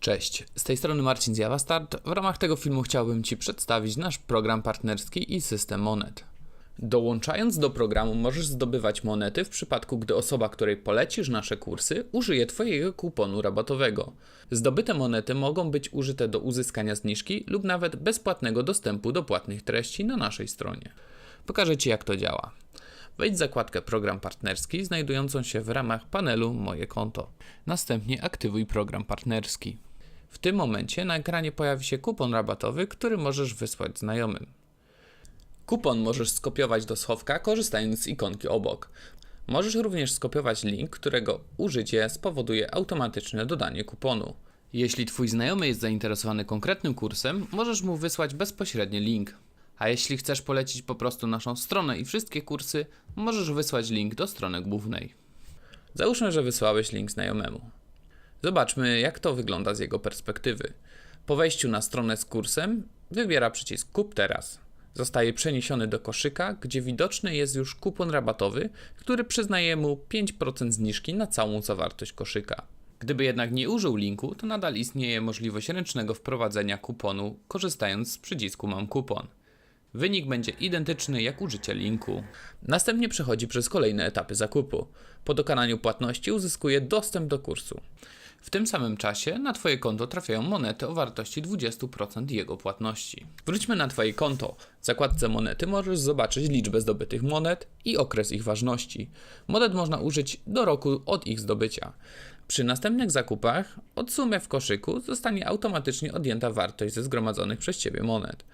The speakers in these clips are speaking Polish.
Cześć, z tej strony Marcin z JavaStart. W ramach tego filmu chciałbym Ci przedstawić nasz program partnerski i system monet. Dołączając do programu możesz zdobywać monety w przypadku, gdy osoba, której polecisz nasze kursy, użyje Twojego kuponu rabatowego. Zdobyte monety mogą być użyte do uzyskania zniżki lub nawet bezpłatnego dostępu do płatnych treści na naszej stronie. Pokażę Ci jak to działa. Wejdź w zakładkę Program partnerski znajdującą się w ramach panelu Moje konto. Następnie aktywuj program partnerski. W tym momencie na ekranie pojawi się kupon rabatowy, który możesz wysłać znajomym. Kupon możesz skopiować do schowka, korzystając z ikonki obok. Możesz również skopiować link, którego użycie spowoduje automatyczne dodanie kuponu. Jeśli Twój znajomy jest zainteresowany konkretnym kursem, możesz mu wysłać bezpośredni link. A jeśli chcesz polecić po prostu naszą stronę i wszystkie kursy, możesz wysłać link do strony głównej. Załóżmy, że wysłałeś link znajomemu. Zobaczmy, jak to wygląda z jego perspektywy. Po wejściu na stronę z kursem, wybiera przycisk Kup teraz. Zostaje przeniesiony do koszyka, gdzie widoczny jest już kupon rabatowy, który przyznaje mu 5% zniżki na całą zawartość koszyka. Gdyby jednak nie użył linku, to nadal istnieje możliwość ręcznego wprowadzenia kuponu, korzystając z przycisku Mam kupon. Wynik będzie identyczny jak użycie linku. Następnie przechodzi przez kolejne etapy zakupu. Po dokonaniu płatności uzyskuje dostęp do kursu. W tym samym czasie na Twoje konto trafiają monety o wartości 20% jego płatności. Wróćmy na Twoje konto. W zakładce monety możesz zobaczyć liczbę zdobytych monet i okres ich ważności. Monet można użyć do roku od ich zdobycia. Przy następnych zakupach od sumy w koszyku zostanie automatycznie odjęta wartość ze zgromadzonych przez Ciebie monet.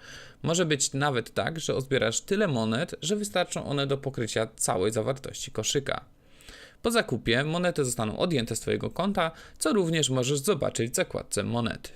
Może być nawet tak, że uzbierasz tyle monet, że wystarczą one do pokrycia całej zawartości koszyka. Po zakupie monety zostaną odjęte z Twojego konta, co również możesz zobaczyć w zakładce monety.